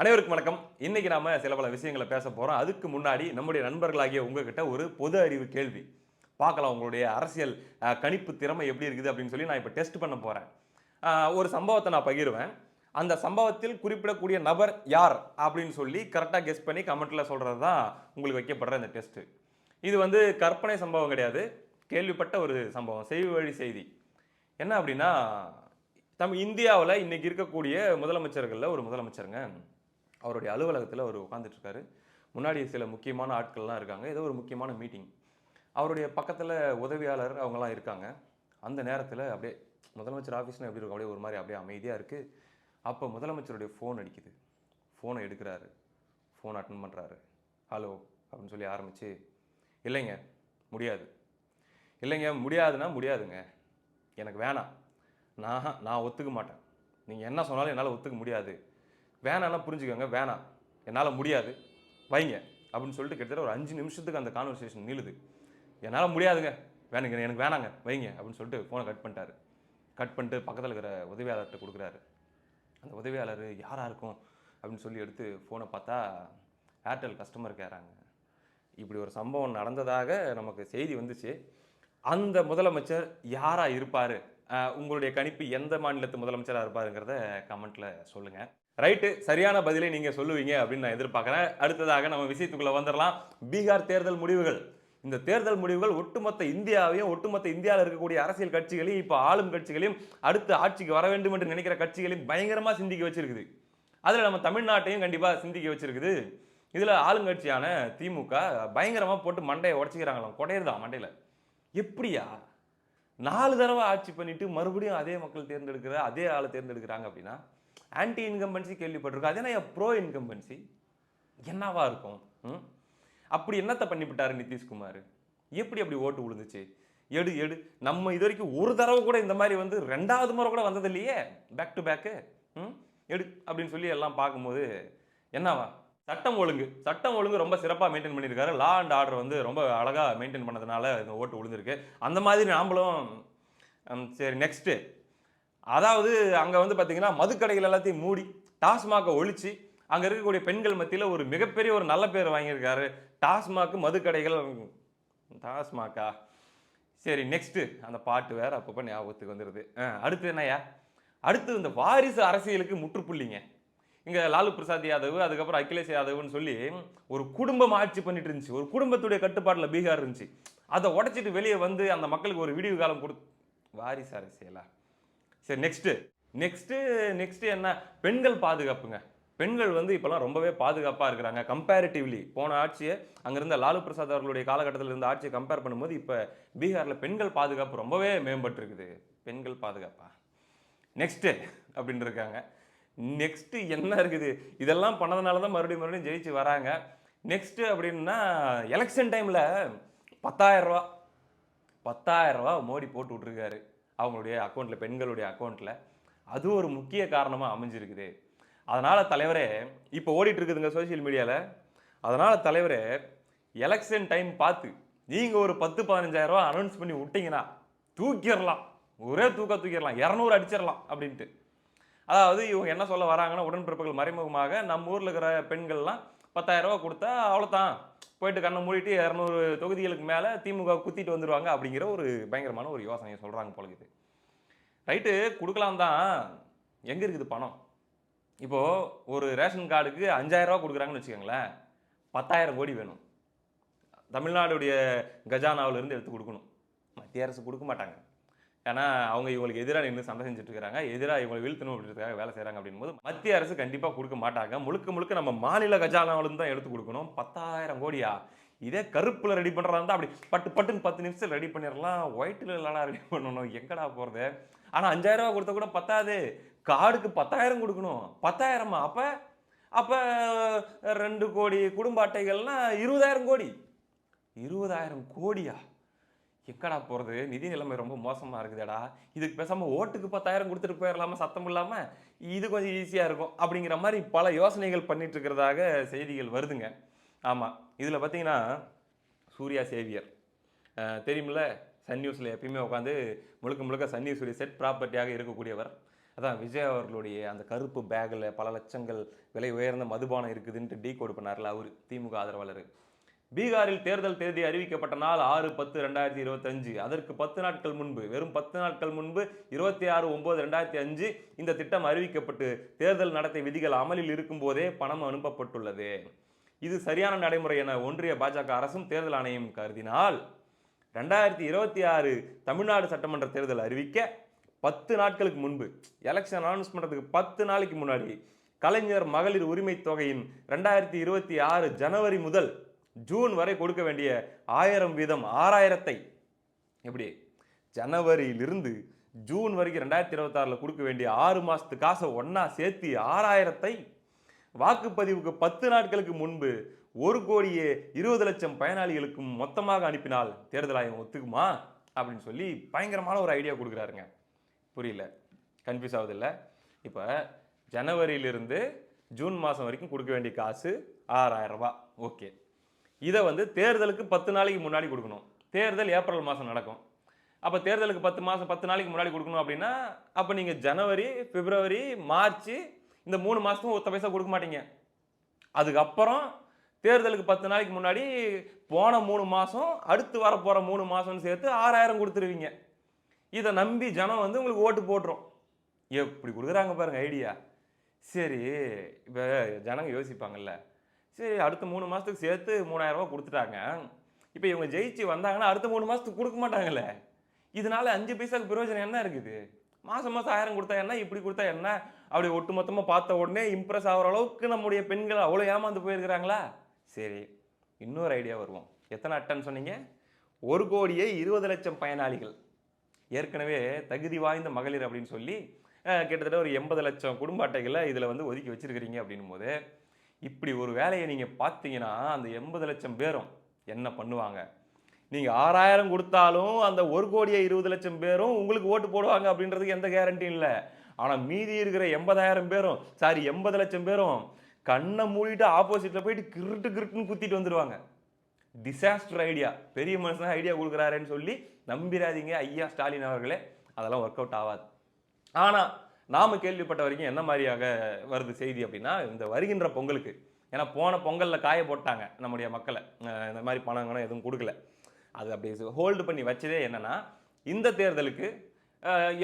அனைவருக்கும் வணக்கம். இன்னைக்கு நாம சில பல விஷயங்களை பேச போறோம். அதுக்கு முன்னாடி நம்முடைய நண்பர்களாகிய உங்ககிட்ட ஒரு பொது அறிவு கேள்வி. பார்க்கலாம் உங்களுடைய அரசியல் கணிப்பு திறமை எப்படி இருக்குது அப்படின்னு சொல்லி நான் இப்போ டெஸ்ட் பண்ண போறேன். ஒரு சம்பவத்தை நான் பகிருவேன். அந்த சம்பவத்தில் குறிப்பிடக்கூடிய நபர் யார் அப்படின்னு சொல்லி கரெக்டாக கெஸ் பண்ணி கமெண்ட்ல சொல்றது தான் உங்களுக்கு வைக்கப்படுற இந்த டெஸ்ட் இது வந்து கற்பனை சம்பவம் கிடையாது. கேள்விப்பட்ட ஒரு சம்பவம். செய்தி வழி செய்தி. என்ன அப்படின்னா தம் இந்தியாவில் இன்றைக்கி இருக்கக்கூடிய முதலமைச்சர்களில் ஒரு முதலமைச்சருங்க. அவருடைய அலுவலகத்தில் அவர் உட்காந்துட்ருக்காரு முன்னாடி சில முக்கியமான ஆட்கள்லாம் இருக்காங்க. ஏதோ ஒரு முக்கியமான மீட்டிங் அவருடைய பக்கத்தில் உதவியாளர் அவங்கெல்லாம் இருக்காங்க. அந்த நேரத்தில் அப்படியே முதலமைச்சர் ஆஃபீஸ்னு எப்படி இருக்கும்? அப்படியே ஒரு மாதிரி அப்படியே அமைதியாக இருக்குது அப்போ முதலமைச்சருடைய ஃபோன் அடிக்குது. ஃபோனை எடுக்கிறாரு. ஃபோன் அட்டன் பண்ணுறாரு ஹலோ அப்படின்னு சொல்லி ஆரம்பித்து இல்லைங்க முடியாது. இல்லைங்க முடியாதுன்னா முடியாதுங்க. எனக்கு வேணாம். நான் நான் ஒத்துக்க மாட்டேன். நீங்கள் என்ன சொன்னாலும் என்னால் ஒத்துக்க முடியாது. வேணாலாம் புரிஞ்சுக்கோங்க வேணாம். என்னால் முடியாது. வைங்க. அப்படின்னு சொல்லிட்டு கிட்டத்தட்ட ஒரு அஞ்சு நிமிஷத்துக்கு அந்த கான்வர்சேஷன் நீளுது. என்னால் முடியாதுங்க. வேணுங்க எனக்கு வேணாங்க. வைங்க. அப்படின்னு சொல்லிட்டு ஃபோனை கட் பண்ணிட்டாரு. கட் பண்ணிட்டு பக்கத்தில் இருக்கிற உதவியாளர்கிட்ட கொடுக்குறாரு. அந்த உதவியாளர் யாராக இருக்கும்? அப்படின்னு சொல்லி எடுத்து ஃபோனை பார்த்தா ஏர்டெல் கஸ்டமர் கேராங்க இப்படி ஒரு சம்பவம் நடந்ததாக நமக்கு செய்தி வந்துச்சு. அந்த முதலமைச்சர் யாராக இருப்பார்? உங்களுடைய கணிப்பு எந்த மாநிலத்து முதலமைச்சராக இருப்பாருங்கிறத கமெண்ட்டில் சொல்லுங்கள் ரைட்டு சரியான பதிலை நீங்கள் சொல்லுவீங்க அப்படின்னு நான் எதிர்பார்க்குறேன். அடுத்ததாக நம்ம விஷயத்துக்குள்ளே வந்துடலாம் பீகார் தேர்தல் முடிவுகள். இந்த தேர்தல் முடிவுகள் ஒட்டுமொத்த இந்தியாவையும் ஒட்டுமொத்த இந்தியாவில் இருக்கக்கூடிய அரசியல் கட்சிகளையும் இப்போ ஆளும் கட்சிகளையும் அடுத்து ஆட்சிக்கு வர வேண்டும் என்று நினைக்கிற கட்சிகளையும் பயங்கரமாக சிந்திக்க வச்சிருக்குது. அதில் நம்ம தமிழ்நாட்டையும் கண்டிப்பாக சிந்திக்க வச்சிருக்குது. இதில் ஆளுங்கட்சியான திமுக பயங்கரமாக போட்டு மண்டையை உடச்சிக்கிறாங்களாம். குடையுதுதான் மண்டையில். எப்படியா? நாலு தடவை ஆட்சி பண்ணிட்டு மறுபடியும் அதே மக்கள் தேர்ந்தெடுக்கிற அதே ஆளை தேர்ந்தெடுக்கிறாங்க அப்படின்னா ஆன்டி இன்கம்பன்சி கேள்விப்பட்டிருக்கோம். அதே நான் ப்ரோ இன்கம்பன்சி என்னவா இருக்கும்? ம்? அப்படி என்னத்தை பண்ணிவிட்டார் நிதிஷ்குமார்? எப்படி அப்படி ஓட்டு விழுந்துச்சு? எடு எடு. நம்ம இது வரைக்கும் ஒரு தடவை கூட இந்த மாதிரி வந்து ரெண்டாவது முறை கூட வந்தது இல்லையே? பேக் டு பேக்கு எடு அப்படின்னு சொல்லி எல்லாம் பார்க்கும்போது என்னவா? சட்டம் ஒழுங்கு. சட்டம் ஒழுங்கு ரொம்ப சிறப்பாக மெயின்டைன் பண்ணியிருக்காரு. லா அண்ட் ஆர்டர் வந்து ரொம்ப அழகாக மெயின்டைன் பண்ணதுனால இந்த ஓட்டு விழுந்திருக்கு. அந்த மாதிரி நாம்பளும் சரி நெக்ஸ்ட்டு அதாவது அங்கே வந்து பார்த்தீங்கன்னா மதுக்கடைகள் எல்லாத்தையும் மூடி டாஸ்மாகை ஒழிச்சு அங்கே இருக்கக்கூடிய பெண்கள் மத்தியில் ஒரு மிகப்பெரிய ஒரு நல்ல பேர் வாங்கியிருக்காரு. டாஸ்மாக் மதுக்கடைகள் டாஸ்மாக்கா? சரி நெக்ஸ்ட்டு அந்த பாட்டு வேறு அப்பப்போ ஞாபகத்துக்கு வந்துடுது ஆ, அடுத்து என்னய்யா? அடுத்து இந்த வாரிசு அரசியலுக்கு முற்றுப்புள்ளிங்க. இங்கே லாலு பிரசாத் யாதவ் அதுக்கப்புறம் அகிலேஷ் யாதவ்னு சொல்லி ஒரு குடும்பம் ஆட்சி பண்ணிட்டு இருந்துச்சு. ஒரு குடும்பத்துடைய கட்டுப்பாட்டில் பீகார் இருந்துச்சு. அதை உடச்சிட்டு வெளியே வந்து அந்த மக்களுக்கு ஒரு விடிவு காலம் கொடு வாரிசு அரசியலா? சரி நெக்ஸ்ட்டு நெக்ஸ்ட்டு நெக்ஸ்ட்டு என்ன? பெண்கள் பாதுகாப்புங்க. பெண்கள் வந்து இப்போலாம் ரொம்பவே பாதுகாப்பாக இருக்கிறாங்க. கம்பேரிட்டிவ்லி போன ஆட்சியை அங்கே இருந்த லாலு பிரசாத் அவர்களுடைய காலகட்டத்தில் இருந்த ஆட்சியை கம்பேர் பண்ணும்போது இப்போ பீகாரில் பெண்கள் பாதுகாப்பு ரொம்பவே மேம்பட்டுருக்குது. பெண்கள் பாதுகாப்பா? நெக்ஸ்ட்டு அப்படின்னு இருக்காங்க. நெக்ஸ்ட்டு என்ன இருக்குது? இதெல்லாம் பண்ணதுனால தான் மறுபடியும் மறுபடியும் ஜெயிச்சு வராங்க. நெக்ஸ்ட்டு அப்படின்னா எலெக்ஷன் டைமில் பத்தாயிரம் ரூபா பத்தாயிரம் ரூபா மோடி போட்டு விட்ருக்காரு அவங்களுடைய அக்கௌண்ட்டில் பெண்களுடைய அக்கௌண்ட்டில் அது ஒரு முக்கிய காரணமாக அமைஞ்சிருக்குது. அதனால் தலைவரே இப்போ ஓடிட்டு இருக்குதுங்க சோஷியல் மீடியாவில் அதனால் தலைவரே எலெக்ஷன் டைம் பார்த்து நீங்கள் ஒரு பத்து பதினஞ்சாயிரரூவா அனௌன்ஸ் பண்ணி விட்டீங்கன்னா தூக்கிடலாம். ஒரே தூக்க தூக்கிடலாம். இரநூறு அடிச்சிடலாம் அப்படின்ட்டு. அதாவது இவங்க என்ன சொல்ல வராங்கன்னா உடன்பிறப்புகள் மறைமுகமாக நம்ம ஊரில் இருக்கிற பெண்கள்லாம் பத்தாயிரரூவா கொடுத்தா அவ்வளோதான் போயிட்டு கண்ணை மூடிட்டு இரநூறு தொகுதிகளுக்கு மேலே திமுக குத்திட்டு வந்துடுவாங்க அப்படிங்கிற ஒரு பயங்கரமான ஒரு யோசனையை சொல்கிறாங்க போல இது ரைட்டு கொடுக்கலாம் தான். எங்கே இருக்குது பணம்? இப்போது ஒரு ரேஷன் கார்டுக்கு அஞ்சாயிரரூவா கொடுக்குறாங்கன்னு வச்சுக்கோங்களேன். பத்தாயிரம் கோடி வேணும். தமிழ்நாடுடைய கஜானாவிலேருந்து எடுத்து கொடுக்கணும். மத்திய அரசு கொடுக்க மாட்டாங்க. ஏன்னா அவங்க இவங்களுக்கு எதிராக நின்று சண்டை செஞ்சுட்டு இருக்கிறாங்க எதிராக இவங்களை வீழ்த்தணும் அப்படின்றதுக்காக வேலை செய்கிறாங்க அப்படின்போது மத்திய அரசு கண்டிப்பாக கொடுக்க மாட்டாங்க. முழுக்க முழுக்க நம்ம மாநில கஜானாவிலிருந்து தான் எடுத்து கொடுக்கணும். பத்தாயிரம் கோடியா? இதே கருப்பில் ரெடி பண்ணுறதா இருந்தால் அப்படி பட்டு பட்டுன்னு பத்து நிமிஷத்தில் ரெடி பண்ணிடலாம். ஒயிட்டில் இல்லைனா ரெடி பண்ணணும். எங்கடா போகிறது ஆனால் அஞ்சாயிரம் ரூபா கொடுத்தா கூட பத்தாது. கார்டுக்கு பத்தாயிரம் கொடுக்கணும். பத்தாயிரமா? அப்போ அப்போ ரெண்டு கோடி குடும்ப அட்டைகள்னா இருபதாயிரம் கோடி. இருபதாயிரம் கோடியா? எக்கடா போகிறது நிதி நிலைமை ரொம்ப மோசமாக இருக்குதுடா. இதுக்கு பேசாமல் ஓட்டுக்கு பத்தாயிரம் கொடுத்துட்டு போயிடலாமா சத்தம் இல்லாமல் இது கொஞ்சம் ஈஸியாக இருக்கும். அப்படிங்கிற மாதிரி பல யோசனைகள் பண்ணிட்டு இருக்கிறதாக செய்திகள் வருதுங்க. ஆமாம் இதில் பார்த்தீங்கன்னா சூர்யா சேவியர். தெரியுமில்ல? சன் நியூஸில் எப்பயுமே உட்காந்து முழுக்க முழுக்க சன் நியூஸுடைய செட் ப்ராப்பர்ட்டியாக இருக்கக்கூடியவர். அதான் விஜய் அவர்களுடைய அந்த கருப்பு பேக்கில் பல லட்சங்கள் விலை உயர்ந்த மதுபானம் இருக்குதுன்ட்டு டீ கோட் பண்ணார்ல அவர் திமுக ஆதரவாளர். பீகாரில் தேர்தல் தேதி அறிவிக்கப்பட்ட நாள் ஆறு பத்து ரெண்டாயிரத்தி இருபத்தஞ்சு. அதற்கு பத்து நாட்கள் முன்பு வெறும் பத்து நாட்கள் முன்பு இருபத்தி ஆறு ஒன்பது ரெண்டாயிரத்தி அஞ்சு இந்த திட்டம் அறிவிக்கப்பட்டு தேர்தல் நடத்தை விதிகள் அமலில் இருக்கும்போதே பணம் அனுப்பப்பட்டுள்ளது. இது சரியான நடைமுறை என ஒன்றிய பாஜக அரசும் தேர்தல் ஆணையம் கருதினால் ரெண்டாயிரத்தி இருபத்தி ஆறு தமிழ்நாடு சட்டமன்ற தேர்தல் அறிவிக்க பத்து நாட்களுக்கு முன்பு எலெக்ஷன் அனௌன்ஸ் பண்ணுறதுக்கு பத்து நாளைக்கு முன்னாடி கலைஞர் மகளிர் உரிமை தொகையின் ரெண்டாயிரத்தி இருபத்தி ஆறு ஜனவரி முதல் ஜூன் வரை கொடுக்க வேண்டிய ஆயிரம் வீதம் ஆறாயிரத்தை எப்படி? ஜனவரியிலிருந்து ஜூன் வரைக்கும் ரெண்டாயிரத்தி இருபத்தாறில் கொடுக்க வேண்டிய ஆறு மாதத்து காசை ஒன்றா சேர்த்து ஆறாயிரத்தை வாக்குப்பதிவுக்கு பத்து நாட்களுக்கு முன்பு ஒரு கோடியே இருபது லட்சம் பயனாளிகளுக்கும் மொத்தமாக அனுப்பினால் தேர்தல் ஆணையம் ஒத்துக்குமா? அப்படின்னு சொல்லி பயங்கரமான ஒரு ஐடியா கொடுக்குறாருங்க. புரியல. கன்ஃபியூஸ் ஆகுதில்ல இப்போ ஜனவரியிலிருந்து ஜூன் மாதம் வரைக்கும் கொடுக்க வேண்டிய காசு ஆறாயிரம் ரூபா ஓகே. இதை வந்து தேர்தலுக்கு பத்து நாளைக்கு முன்னாடி கொடுக்கணும். தேர்தல் ஏப்ரல் மாதம் நடக்கும். அப்போ தேர்தலுக்கு பத்து மாதம் பத்து நாளைக்கு முன்னாடி கொடுக்கணும் அப்படின்னா அப்போ நீங்கள் ஜனவரி பிப்ரவரி மார்ச் இந்த மூணு மாதத்துக்கும் ஒத்த பைசா கொடுக்க மாட்டீங்க. அதுக்கப்புறம் தேர்தலுக்கு பத்து நாளைக்கு முன்னாடி போன மூணு மாதம் அடுத்து வர போகிற மூணு மாதம்னு சேர்த்து ஆறாயிரம் கொடுத்துருவீங்க. இதை நம்பி ஜனம் வந்து உங்களுக்கு ஓட்டு போட்டுரும். எப்படி கொடுக்குறாங்க பாருங்கள் ஐடியா. சரி இப்போ ஜனங்க யோசிப்பாங்கல்ல. சரி அடுத்த மூணு மாதத்துக்கு சேர்த்து மூணாயிரம் கொடுத்துட்டாங்க. இப்போ இவங்க ஜெயிச்சு வந்தாங்கன்னா அடுத்த மூணு மாதத்துக்கு கொடுக்க மாட்டாங்கல்ல இதனால அஞ்சு பைசாவுக்கு பிரயோஜனம் என்ன இருக்குது? மாதம் மாதம் ஆயிரம் கொடுத்தா என்ன? இப்படி கொடுத்தா என்ன? அப்படி ஒட்டு மொத்தமாக பார்த்த உடனே இம்ப்ரெஸ் ஆகிற அளவுக்கு நம்முடைய பெண்கள் அவ்வளோ ஏமாந்து போயிருக்கிறாங்களா? சரி இன்னொரு ஐடியா வருவோம். எத்தனை அட்டன் சொன்னீங்க? ஒரு கோடியே இருபது லட்சம் பயனாளிகள். ஏற்கனவே தகுதி வாய்ந்த மகளிர் அப்படின்னு சொல்லி கிட்டத்தட்ட ஒரு எண்பது லட்சம் குடும்ப அட்டைகளை இதில் வந்து ஒதுக்கி வச்சிருக்கிறீங்க அப்படின்னும் போது இப்படி ஒரு வேலையை நீங்கள் பார்த்தீங்கன்னா அந்த எண்பது லட்சம் பேரும் என்ன பண்ணுவாங்க? நீங்கள் ஆறாயிரம் கொடுத்தாலும் அந்த ஒரு கோடியே இருபது லட்சம் பேரும் உங்களுக்கு ஓட்டு போடுவாங்க அப்படின்றதுக்கு எந்த கேரண்டியும் இல்லை. ஆனால் மீதி இருக்கிற எண்பதாயிரம் பேரும் சாரி எண்பது லட்சம் பேரும் கண்ணை மூடிட்டு ஆப்போசிட்டில் போயிட்டு கிருட்டு கிருட்டுன்னு குத்திட்டு வந்துடுவாங்க டிசாஸ்டர் ஐடியா பெரிய மனுஷன் ஐடியா கொடுக்குறாருன்னு சொல்லி நம்பிராதீங்க ஐயா ஸ்டாலின் அவர்களே. அதெல்லாம் ஒர்க் அவுட் ஆகாது. ஆனால் நாம் கேள்விப்பட்ட வரைக்கும் என்ன மாதிரியாக வருது செய்தி அப்படின்னா இந்த வருகின்ற பொங்கலுக்கு. ஏன்னா போன பொங்கலில் காய போட்டாங்க நம்முடைய மக்களை. இந்த மாதிரி பணம் கணம் எதுவும் கொடுக்கல. அது அப்படியே ஹோல்டு பண்ணி வச்சதே என்னென்னா இந்த தேர்தலுக்கு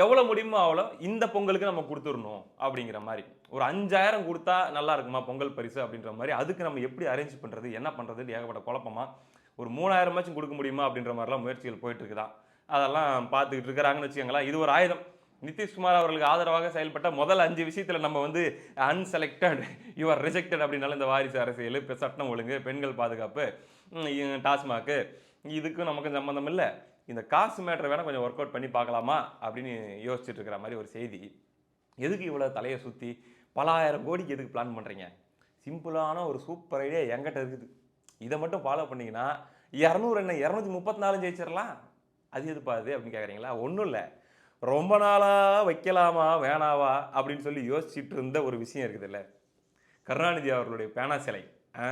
எவ்வளோ முடியுமோ அவ்வளோ இந்த பொங்கலுக்கு நம்ம கொடுத்துடணும் அப்படிங்கிற மாதிரி. ஒரு அஞ்சாயிரம் கொடுத்தா நல்லா இருக்குமா பொங்கல் பரிசு அப்படின்ற மாதிரி அதுக்கு நம்ம எப்படி அரேஞ்ச் பண்ணுறது என்ன பண்ணுறது ஏகப்பட்ட குழப்பமா ஒரு மூணாயிரமாச்சும் கொடுக்க முடியுமா அப்படின்ற மாதிரிலாம் முயற்சிகள் போயிட்டு இருக்குதா. அதெல்லாம் பார்த்துக்கிட்டு இருக்கிறாங்கன்னு வச்சுக்கோங்களேன். இது ஒரு ஆயுதம். நிதிஷ்குமார் அவர்களுக்கு ஆதரவாக செயல்பட்ட முதல் அஞ்சு விஷயத்தில் நம்ம வந்து அன்செலக்டட் யூஆர் ரிஜெக்டட் அப்படின்னாலும் இந்த வாரிசு அரசியல் இப்போ சட்டம் ஒழுங்கு பெண்கள் பாதுகாப்பு டாஸ்மாக்கு இதுக்கும் நமக்கும் சம்மந்தம் இல்லை. இந்த காசு மேட்ரு வேணால் கொஞ்சம் ஒர்க் அவுட் பண்ணி பார்க்கலாமா அப்படின்னு யோசிச்சுட்டு இருக்கிற மாதிரி ஒரு செய்தி. எதுக்கு இவ்வளோ தலையை சுற்றி பல ஆயிரம் கோடிக்கு எதுக்கு பிளான் பண்ணுறீங்க சிம்பிளான ஒரு சூப்பர் ஐடியா எங்கிட்ட இருக்குது. இதை மட்டும் ஃபாலோ பண்ணிங்கன்னா இரநூறு என்ன இரநூத்தி முப்பத்தி நாலு ஜெயிச்சிடலாம்? அது எதுப்பா அது அப்படின்னு கேட்குறீங்களா ஒன்றும் இல்லை. ரொம்ப நாளாக வைக்கலாமா வேணாவா அப்படின்னு சொல்லி யோசிச்சுட்டு இருந்த ஒரு விஷயம் இருக்குதுல்ல. கருணாநிதி அவர்களுடைய பேனா சிலை. ஆ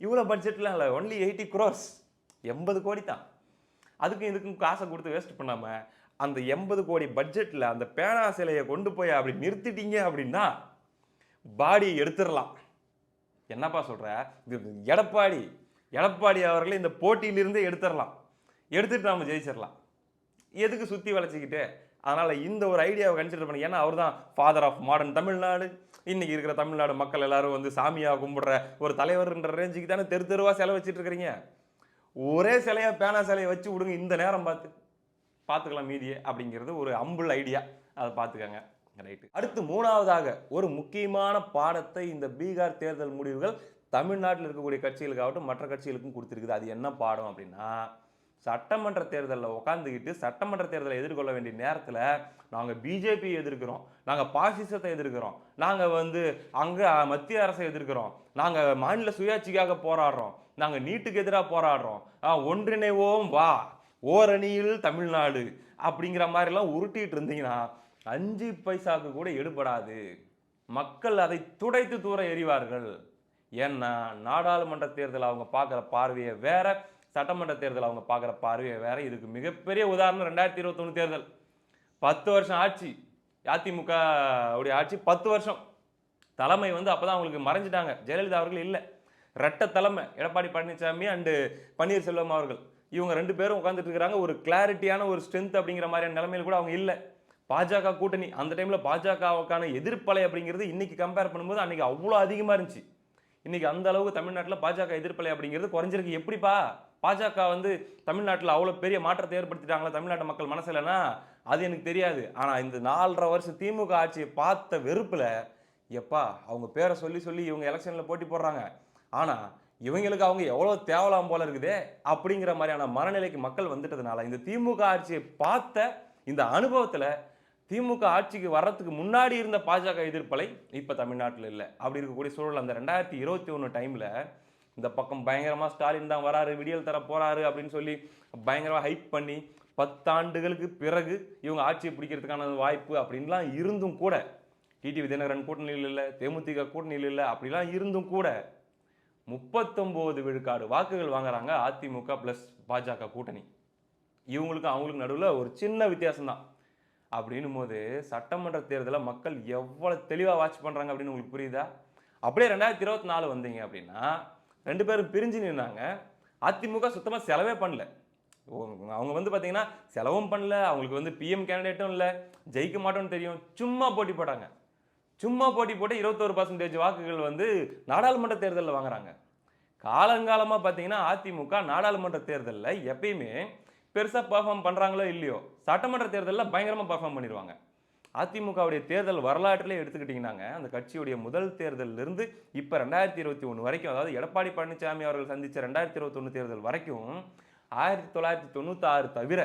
இவ்வளோ பட்ஜெட்லாம் இல்லை ஒன்லி எயிட்டி க்ரோர்ஸ் எண்பது கோடி தான். அதுக்கும் இதுக்கும் காசை கொடுத்து வேஸ்ட் பண்ணாமல் அந்த எண்பது கோடி பட்ஜெட்டில் அந்த பேனா சிலையை கொண்டு போய் அப்படி நிறுத்திட்டீங்க அப்படின்னா பாடியை எடுத்துடலாம். என்னப்பா சொல்கிற இது எடப்பாடி எடப்பாடி அவர்களை இந்த போட்டியிலிருந்தே எடுத்துடலாம். எடுத்துட்டு நாம ஜெயிச்சிடலாம். எதுக்கு சுற்றி வளைச்சிக்கிட்டு அதனால் இந்த ஒரு ஐடியாவை கன்சிடர் பண்ணி ஏன்னா அவர் தான் ஃபாதர் ஆஃப் மாடர்ன் தமிழ்நாடு. இன்றைக்கி இருக்கிற தமிழ்நாடு மக்கள் எல்லாரும் வந்து சாமியாக கும்பிடுற ஒரு தலைவர்ன்ற ரேஞ்சுக்கு தானே தெரு தெருவாக செலவு வச்சுட்டு இருக்கிறீங்க. ஒரே சிலையா பேனா சிலையை வச்சு விடுங்க இந்த நேரம் பார்த்து பார்த்துக்கலாம் மீதியே அப்படிங்கிறது ஒரு அம்புல் ஐடியா அதை பார்த்துக்கங்க. ரைட்டு அடுத்து மூணாவதாக ஒரு முக்கியமான பாடத்தை இந்த பீகார் தேர்தல் முடிவுகள் தமிழ்நாட்டில் இருக்கக்கூடிய கட்சிகளுக்காகட்டும் மற்ற கட்சிகளுக்கும் கொடுத்துருக்குது. அது என்ன பாடம் அப்படின்னா சட்டமன்ற தேர்தலில் உட்காந்துக்கிட்டு சட்டமன்ற தேர்தலை எதிர்கொள்ள வேண்டிய நேரத்தில் நாங்கள் பிஜேபி எதிர்க்கிறோம். நாங்கள் பாசிசத்தை எதிர்க்கிறோம். நாங்கள் வந்து அங்கே மத்திய அரசை எதிர்க்கிறோம். நாங்கள் மாநில சுயாட்சிக்காக போராடுறோம். நாங்கள் நீட்டுக்கு எதிராக போராடுறோம். ஒன்றிணைவோம் வா. ஓரணியில் தமிழ்நாடு அப்படிங்கிற மாதிரிலாம் உருட்டிட்டு இருந்தீங்கன்னா அஞ்சு பைசாக்கு கூட எடுபடாது. மக்கள் அதை துடைத்து தூர எறிவார்கள். ஏன்னா நாடாளுமன்ற தேர்தல் அவங்க பார்க்குற பார்வையை வேற. சட்டமன்ற தேர்தல் அவங்க பார்க்குற பார்வையை வேறு. இதுக்கு மிகப்பெரிய உதாரணம் ரெண்டாயிரத்தி இருபத்தொன்று தேர்தல். பத்து வருஷம் ஆட்சி அதிமுக உடைய ஆட்சி பத்து வருஷம். தலைமை வந்து அப்பதான் அவங்களுக்கு மறைஞ்சிட்டாங்க. ஜெயலலிதா அவர்கள் இல்லை. ரெட்ட தலைமை எடப்பாடி பழனிசாமி அண்டு பன்னீர்செல்வம் அவர்கள். இவங்க ரெண்டு பேரும் உட்காந்துட்டு இருக்கிறாங்க. ஒரு கிளாரிட்டியான ஒரு ஸ்ட்ரென்த் அப்படிங்கிற மாதிரியான நிலைமையில கூட அவங்க இல்லை. பாஜக கூட்டணி. அந்த டைமில் பாஜகவுக்கான எதிர்ப்பலை அப்படிங்கிறது இன்னைக்கு கம்பேர் பண்ணும்போது அன்னைக்கு அவ்வளோ அதிகமாக இருந்துச்சு. இன்னைக்கு அந்த அளவுக்கு தமிழ்நாட்டில் பாஜக எதிர்ப்பலை அப்படிங்கிறது குறைஞ்சிருக்கு. எப்படிப்பா? பாஜக வந்து தமிழ்நாட்டில் அவ்வளோ பெரிய மாற்றத்தை ஏற்படுத்திட்டாங்களா தமிழ்நாட்டு மக்கள் மனசுலனா அது எனக்கு தெரியாது. ஆனால் இந்த நாலரை வருஷம் திமுக ஆட்சியை பார்த்த வெறுப்பில் எப்பா அவங்க பேரை சொல்லி சொல்லி இவங்க எலெக்ஷனில் போட்டி போடுறாங்க. ஆனால் இவங்களுக்கு அவங்க எவ்வளோ தேவலாம் போல இருக்குதே அப்படிங்கிற மாதிரியான மனநிலைக்கு மக்கள் வந்துட்டதுனால இந்த திமுக ஆட்சியை பார்த்த இந்த அனுபவத்தில் திமுக ஆட்சிக்கு வர்றதுக்கு முன்னாடி இருந்த பாஜக எதிர்ப்பலை இப்போ தமிழ்நாட்டில் இல்லை. அப்படி இருக்கக்கூடிய சூழல் அந்த ரெண்டாயிரத்தி இருபத்தி ஒன்று டைமில் இந்த பக்கம் பயங்கரமாக ஸ்டாலின் தான் வராரு விடியல் தர போகிறாரு அப்படின்னு சொல்லி பயங்கரமாக ஹைப் பண்ணி பத்தாண்டுகளுக்கு பிறகு இவங்க ஆட்சியை பிடிக்கிறதுக்கான வாய்ப்பு அப்படின்லாம் இருந்தும் கூட டிடி விஜயநகரன் கூட்டணியில் இல்லை தேமுதிக கூட்டணியில் இல்லை அப்படிலாம் இருந்தும் கூட முப்பத்தொம்போது விழுக்காடு வாக்குகள் வாங்குறாங்க அதிமுக ப்ளஸ் பாஜக கூட்டணி. இவங்களுக்கும் அவங்களுக்கு நடுவில் ஒரு சின்ன வித்தியாசம்தான். அப்படின்னும் போது சட்டமன்ற தேர்தலில் மக்கள் எவ்வளோ தெளிவாக வாட்ச் பண்ணுறாங்க அப்படின்னு உங்களுக்கு புரியுதா? அப்படியே ரெண்டாயிரத்தி இருபத்தி நாலு வந்தீங்க அப்படின்னா ரெண்டு பேரும் பிரிஞ்சு நின்னாங்க. அதிமுக சுத்தமாக செலவே பண்ணல. அவங்க வந்து பார்த்தீங்கன்னா செலவும் பண்ணல. அவங்களுக்கு வந்து பிஎம் கேண்டிடேட்டும் இல்லை. ஜெயிக்க மாட்டோம்னு தெரியும். சும்மா போட்டி போட்டாங்க. சும்மா போட்டி போட்டு இருபத்தோரு பர்சன்டேஜ் வாக்குகள் வந்து நாடாளுமன்ற தேர்தலில் வாங்குறாங்க. காலங்காலமாக பார்த்தீங்கன்னா அதிமுக நாடாளுமன்ற தேர்தலில் எப்பயுமே பெருசாக பெர்ஃபார்ம் பண்ணுறாங்களோ இல்லையோ சட்டமன்ற தேர்தலில் பயங்கரமாக பெர்ஃபார்ம் பண்ணிடுவாங்க அதிமுகவுடைய தேர்தல் வரலாற்றிலே எடுத்துக்கிட்டிங்கன்னாங்க அந்த கட்சியுடைய முதல் தேர்தலில் இருந்து இப்போ ரெண்டாயிரத்தி இருபத்தி ஒன்று வரைக்கும் அதாவது எடப்பாடி பழனிசாமி அவர்கள் சந்தித்த ரெண்டாயிரத்தி இருபத்தொன்று தேர்தல் வரைக்கும் ஆயிரத்தி தொள்ளாயிரத்தி தொண்ணூத்தாறு தவிர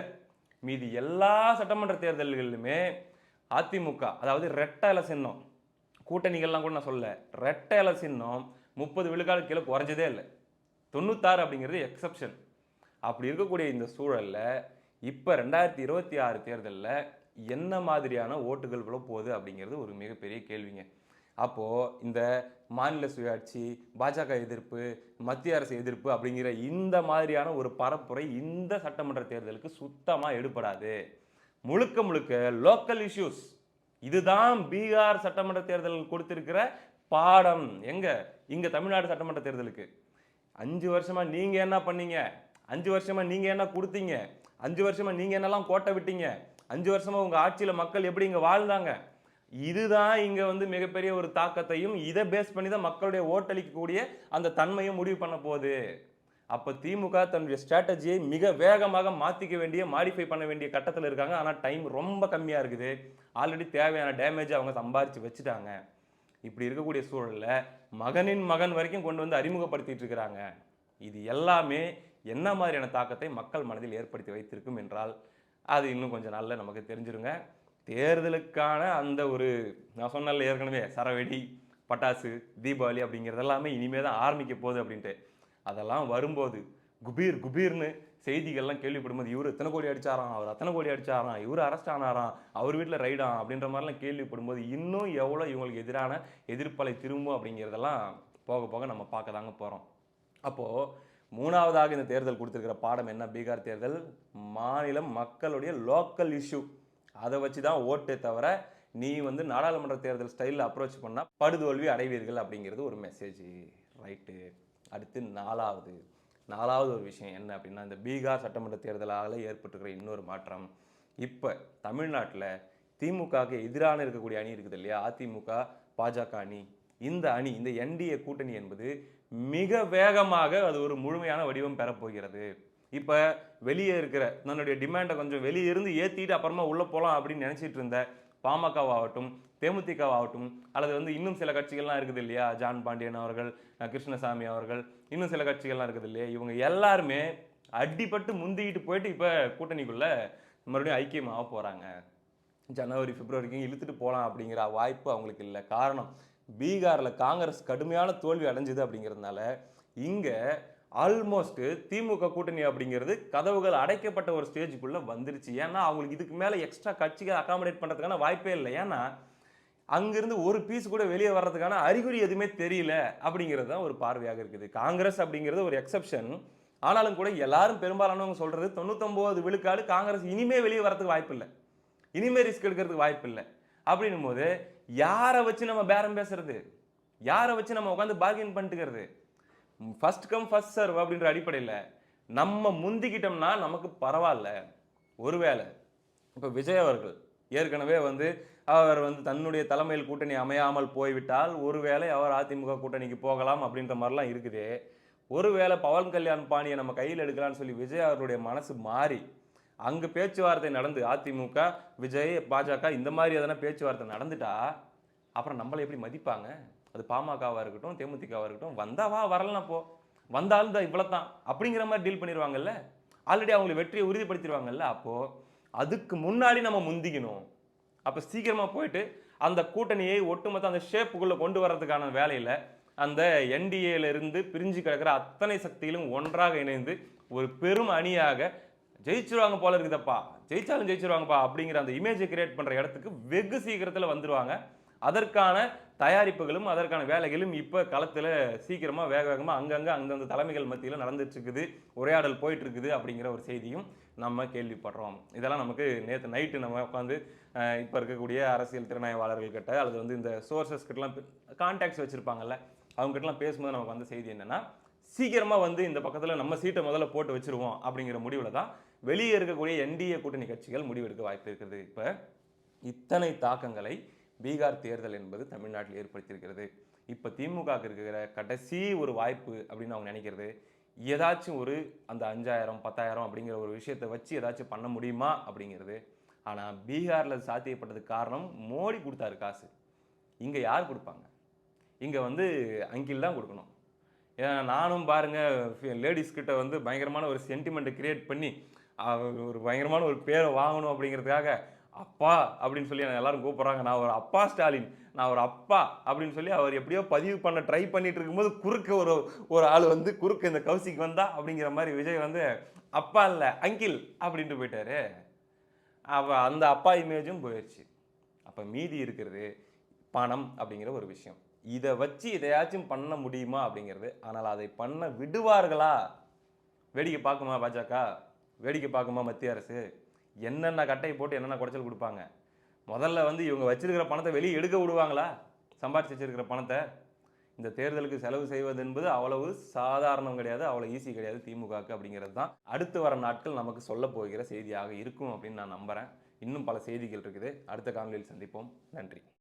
மீதி எல்லா சட்டமன்ற தேர்தல்களிலுமே அதிமுக அதாவது ரெட்டை இலை சின்னம் கூட்டணிகள்லாம் கூட நான் சொல்ல ரெட்டை இலை சின்னம் முப்பது விழுக்காடு கீழே குறைஞ்சதே இல்லை. தொண்ணூத்தாறு அப்படிங்கிறது எக்ஸப்ஷன் அப்படி இருக்கக்கூடிய இந்த சூழலில் இப்போ ரெண்டாயிரத்தி இருபத்தி ஆறு தேர்தலில் என்ன மாதிரியான ஓட்டுகள் விழ போகுது அப்படிங்கிறது ஒரு மிகப்பெரிய கேள்விங்க. அப்போது இந்த மாநில சுயாட்சி பாஜக எதிர்ப்பு மத்திய அரசு எதிர்ப்பு அப்படிங்கிற இந்த மாதிரியான ஒரு பரப்புரை இந்த சட்டமன்ற தேர்தலுக்கு சுத்தமாக எடுபடாது. முழுக்க முழுக்க லோக்கல் இஷ்யூஸ் இதுதான் பீகார் சட்டமன்ற தேர்தல் கொடுத்திருக்கிற பாடம். எங்க? இங்க தமிழ்நாடு சட்டமன்ற தேர்தலுக்கு. அஞ்சு வருஷமா நீங்க என்ன பண்ணீங்க? அஞ்சு வருஷமா நீங்க என்ன கொடுத்தீங்க? அஞ்சு வருஷமா நீங்க என்னெல்லாம் கோட்டை விட்டீங்க? அஞ்சு வருஷமாக உங்கள் ஆட்சியில் மக்கள் எப்படி இங்கே வாழ்ந்தாங்க? இதுதான் இங்கே வந்து மிகப்பெரிய ஒரு தாக்கத்தையும் இதை பேஸ் பண்ணி தான் மக்களுடைய ஓட்டளிக்கக்கூடிய அந்த தன்மையும் முடிவு பண்ண போகுது. அப்போ திமுக தன்னுடைய ஸ்ட்ராட்டஜியை மிக வேகமாக மாற்றிக்க வேண்டிய மாடிஃபை பண்ண வேண்டிய கட்டத்தில் இருக்காங்க. ஆனால் டைம் ரொம்ப கம்மியாக இருக்குது. ஆல்ரெடி தேவையான டேமேஜ் அவங்க சம்பாரித்து வச்சுட்டாங்க. இப்படி இருக்கக்கூடிய சூழலில் மகனின் மகன் வரைக்கும் கொண்டு வந்து அறிமுகப்படுத்திட்டு இருக்கிறாங்க. இது எல்லாமே என்ன மாதிரியான தாக்கத்தை மக்கள் மனதில் ஏற்படுத்தி வைத்திருக்கும் என்றால் அது இன்னும் கொஞ்சம் நல்ல நமக்கு தெரிஞ்சிருங்க. தேர்தலுக்கான அந்த ஒரு நான் சொன்னல ஏற்கனவே சரவெடி பட்டாசு தீபாவளி அப்படிங்கிறது எல்லாமே இனிமேல் தான் ஆரம்பிக்க போகுது அப்படின்ட்டு. அதெல்லாம் வரும்போது குபீர் குபீர்னு செய்திகள்லாம் கேள்விப்படும்போது இவர் எத்தனை கோடி அடிச்சாராம் அவர் அத்தனை கோடி அடிச்சாராம் இவர் அரெஸ்ட் ஆனாராம் அவர் வீட்டில் ரைடாம் அப்படின்ற மாதிரிலாம் கேள்விப்படும்போது இன்னும் எவ்வளோ இவங்களுக்கு எதிரான எதிர்ப்பலை திரும்பும் அப்படிங்கிறதெல்லாம் போக போக நம்ம பார்க்க தாங்க போகிறோம் அப்போது மூணாவதாக இந்த தேர்தல் கொடுத்துருக்கிற பாடம் என்ன? பீகார் தேர்தல். மாநிலம் மக்களுடைய லோக்கல் இஷ்யூ அதை வச்சு தான் ஓட்டே தவிர நீ வந்து நாடாளுமன்ற தேர்தல் ஸ்டைலில் அப்ரோச் பண்ணால் படுதோல்வி அடைவீர்கள் அப்படிங்கிறது ஒரு மெசேஜ் ரைட்டு அடுத்து நாலாவது. நாலாவது ஒரு விஷயம் என்ன அப்படின்னா இந்த பீகார் சட்டமன்ற தேர்தலால் ஏற்பட்டுருக்கிற இன்னொரு மாற்றம். இப்போ தமிழ்நாட்டில் திமுகவுக்கு எதிரான இருக்கக்கூடிய அணி இருக்குது இல்லையா? அதிமுக பாஜக அணி. இந்த அணி இந்த என்டிஏ கூட்டணி என்பது மிக வேகமாக அது ஒரு முழுமையான வடிவம் பெறப்போகிறது இப்போ வெளியே இருக்கிற தன்னுடைய டிமாண்டை கொஞ்சம் வெளியே இருந்து ஏற்றிட்டு அப்புறமா உள்ளே போகலாம் அப்படின்னு நினச்சிட்டு இருந்த பாமகவாகட்டும் தேமுதிகவாகட்டும் அல்லது வந்து இன்னும் சில கட்சிகள்லாம் இருக்குது இல்லையா? ஜான் பாண்டியன் அவர்கள் கிருஷ்ணசாமி அவர்கள் இன்னும் சில கட்சிகள்லாம் இருக்குது இல்லையா? இவங்க எல்லாருமே அடிபட்டு முந்திக்கிட்டு போயிட்டு இப்போ கூட்டணிக்குள்ளே மறுபடியும் ஐக்கியமாக போகிறாங்க ஜனவரி பிப்ரவரிக்கும் இழுத்துட்டு போகலாம் அப்படிங்கிற வாய்ப்பு அவங்களுக்கு இல்லை. காரணம் பீகாரில் காங்கிரஸ் கடுமையான தோல்வி அடைஞ்சது அப்படிங்கிறதுனால இங்கே ஆல்மோஸ்ட் திமுக கூட்டணி அப்படிங்கிறது கதவுகள் அடைக்கப்பட்ட ஒரு ஸ்டேஜுக்குள்ளே வந்துருச்சு. ஏன்னா அவங்களுக்கு இதுக்கு மேலே எக்ஸ்ட்ரா கட்சிகள் அகாமடேட் பண்ணுறதுக்கான வாய்ப்பே இல்லை. ஏன்னா அங்கிருந்து ஒரு பீஸ் கூட வெளியே வர்றதுக்கான அறிகுறி எதுவுமே தெரியல அப்படிங்கிறது தான் ஒரு பார்வையாக இருக்குது. காங்கிரஸ் அப்படிங்கிறது ஒரு எக்ஸப்ஷன் ஆனாலும் கூட எல்லாரும் பெரும்பாலானவங்க சொல்கிறது தொண்ணூத்தொம்பது விழுக்காடு காங்கிரஸ் இனிமே வெளியே வரதுக்கு வாய்ப்பு இல்லை. இனிமே ரிஸ்க் எடுக்கிறதுக்கு வாய்ப்பு இல்லை. அப்படின்னும் போது யாரை வச்சு நம்ம பேரம் பேசுறது? யாரை வச்சு நம்ம உட்காந்து பார்கெயின் பண்ணிட்டுக்கிறது? ஃபஸ்ட் கம் ஃபஸ்ட் சர்வ் அப்படின்ற அடிப்படையில் நம்ம முந்திக்கிட்டோம்னா நமக்கு பரவாயில்ல. ஒருவேளை இப்போ விஜய் அவர்கள் ஏற்கனவே வந்து அவர் வந்து தன்னுடைய தலைமையில் கூட்டணி அமையாமல் போய்விட்டால் ஒருவேளை அவர் அதிமுக கூட்டணிக்கு போகலாம் அப்படின்ற மாதிரிலாம் இருக்குது. ஒருவேளை பவன் கல்யாண் பாணியை நம்ம கையில் எடுக்கலாம்னு சொல்லி விஜய் அவருடைய மனசு மாறி அங்கே பேச்சுவார்த்தை நடந்து அதிமுக விஜய் பாஜக இந்த மாதிரி எதனா பேச்சுவார்த்தை நடந்துட்டா அப்புறம் நம்மளை எப்படி மதிப்பாங்க? அது பாமகவாக இருக்கட்டும் தேமுதிகவாக இருக்கட்டும் வந்தா வா வரலனா போ வந்தாலும் தான் இவ்வளோ தான் அப்படிங்கிற மாதிரி டீல் பண்ணிடுவாங்கல்ல ஆல்ரெடி அவங்களை வெற்றியை உறுதிப்படுத்திடுவாங்கல்ல அப்போது அதுக்கு முன்னாடி நம்ம முந்திக்கணும். அப்போ சீக்கிரமாக போயிட்டு அந்த கூட்டணியை ஒட்டுமொத்த அந்த ஷேப்புக்குள்ளே கொண்டு வர்றதுக்கான வேலையில் அந்த என்டிஏலிருந்து பிரிஞ்சு கிடக்கிற அத்தனை சக்திகளும் ஒன்றாக இணைந்து ஒரு பெரும் அணியாக ஜெயிச்சிருவாங்க போல இருக்குதப்பா. ஜெயிச்சாலும் ஜெயிச்சிருவாங்கப்பா அப்படிங்கிற அந்த இமேஜை கிரியேட் பண்ணுற இடத்துக்கு வெகு சீக்கிரத்தில் வந்துடுவாங்க அதற்கான தயாரிப்புகளும் அதற்கான வேலைகளும் இப்போ களத்தில் சீக்கிரமாக வேக வேகமாக அங்கங்கே அந்தந்த தலைமைகள் மத்தியில் நடந்துட்டுருக்குது. உரையாடல் போயிட்டுருக்குது அப்படிங்கிற ஒரு செய்தியும் நம்ம கேள்விப்படுறோம். இதெல்லாம் நமக்கு நேற்று நைட்டு நம்ம உட்காந்து இப்போ இருக்கக்கூடிய அரசியல் திறனாய்வாளர்கள் கிட்ட அல்லது வந்து இந்த சோர்சஸ் கிட்டலாம் கான்டாக்ட்ஸ் வச்சுருப்பாங்கல்ல அவங்ககிட்டலாம் பேசும்போது நமக்கு வந்த செய்தி என்னென்னா சீக்கிரமாக வந்து இந்த பக்கத்தில் நம்ம சீட்டை முதல்ல போட்டு வச்சிருவோம் அப்படிங்கிற முடிவில் தான் வெளியே இருக்கக்கூடிய என்டிஏ கூட்டணி கட்சிகள் முடிவெடுக்க வாய்ப்பு இருக்கிறது இப்போ இத்தனை தாக்கங்களை பீகார் தேர்தல் என்பது தமிழ்நாட்டில் ஏற்படுத்தியிருக்கிறது. இப்போ திமுக இருக்கிற கடைசி ஒரு வாய்ப்பு அப்படின்னு அவங்க நினைக்கிறது. ஏதாச்சும் ஒரு அந்த அஞ்சாயிரம் பத்தாயிரம் அப்படிங்கிற ஒரு விஷயத்தை வச்சு ஏதாச்சும் பண்ண முடியுமா அப்படிங்கிறது. ஆனால் பீகாரில் சாத்தியப்பட்டதுக்கு காரணம் மோடி கொடுத்தாரு காசு. இங்கே யார் கொடுப்பாங்க? இங்கே வந்து அங்கில் தான் கொடுக்கணும். ஏன்னா நானும் பாருங்கள் லேடிஸ்கிட்ட வந்து பயங்கரமான ஒரு சென்டிமெண்ட்டை கிரியேட் பண்ணி ஒரு பயங்கரமான ஒரு பேரை வாங்கணும் அப்படிங்கிறதுக்காக அப்பா அப்படின்னு சொல்லி என்னை எல்லாரும் கூப்பிட்றாங்க. நான் ஒரு அப்பா ஸ்டாலின் நான் ஒரு அப்பா அப்படின்னு சொல்லி அவர் எப்படியோ பதிவு பண்ண ட்ரை பண்ணிட்டு இருக்கும்போது குறுக்க ஒரு ஒரு ஆள் வந்து குறுக்க இந்த கௌசிக்கு வந்தா அப்படிங்கிற மாதிரி விஜய் வந்து அப்பா இல்லை அங்கிள் அப்படின்ட்டு போயிட்டாரு. அவ அந்த அப்பா இமேஜும் போயிடுச்சு அப்போ மீதி இருக்கிறது பணம் அப்படிங்கிற ஒரு விஷயம். இதை வச்சு இதையாச்சும் பண்ண முடியுமா அப்படிங்கிறது. ஆனால் அதை பண்ண விடுவார்களா? வேடிக்கை பார்க்குமா பாஜக? வேடிக்கை பார்க்குமா மத்திய அரசு? என்னென்ன கட்டை போட்டு என்னென்ன குடைச்சல் கொடுப்பாங்க? முதல்ல வந்து இவங்க வச்சிருக்கிற பணத்தை வெளியே எடுக்க விடுவாங்களா? சம்பாரிச்சு வச்சிருக்கிற பணத்தை? இந்த தேர்தலுக்கு செலவு செய்வது என்பது அவ்வளவு சாதாரணம் கிடையாது அவ்வளோ ஈஸி கிடையாது திமுகக்கு அப்படிங்கிறது தான். அடுத்து வர நாட்கள் நமக்கு சொல்ல போகிற செய்தியாக இருக்கும் அப்படின்னு நான் நம்புகிறேன் இன்னும் பல செய்திகள் இருக்குது. அடுத்த காணொலியில் சந்திப்போம். நன்றி.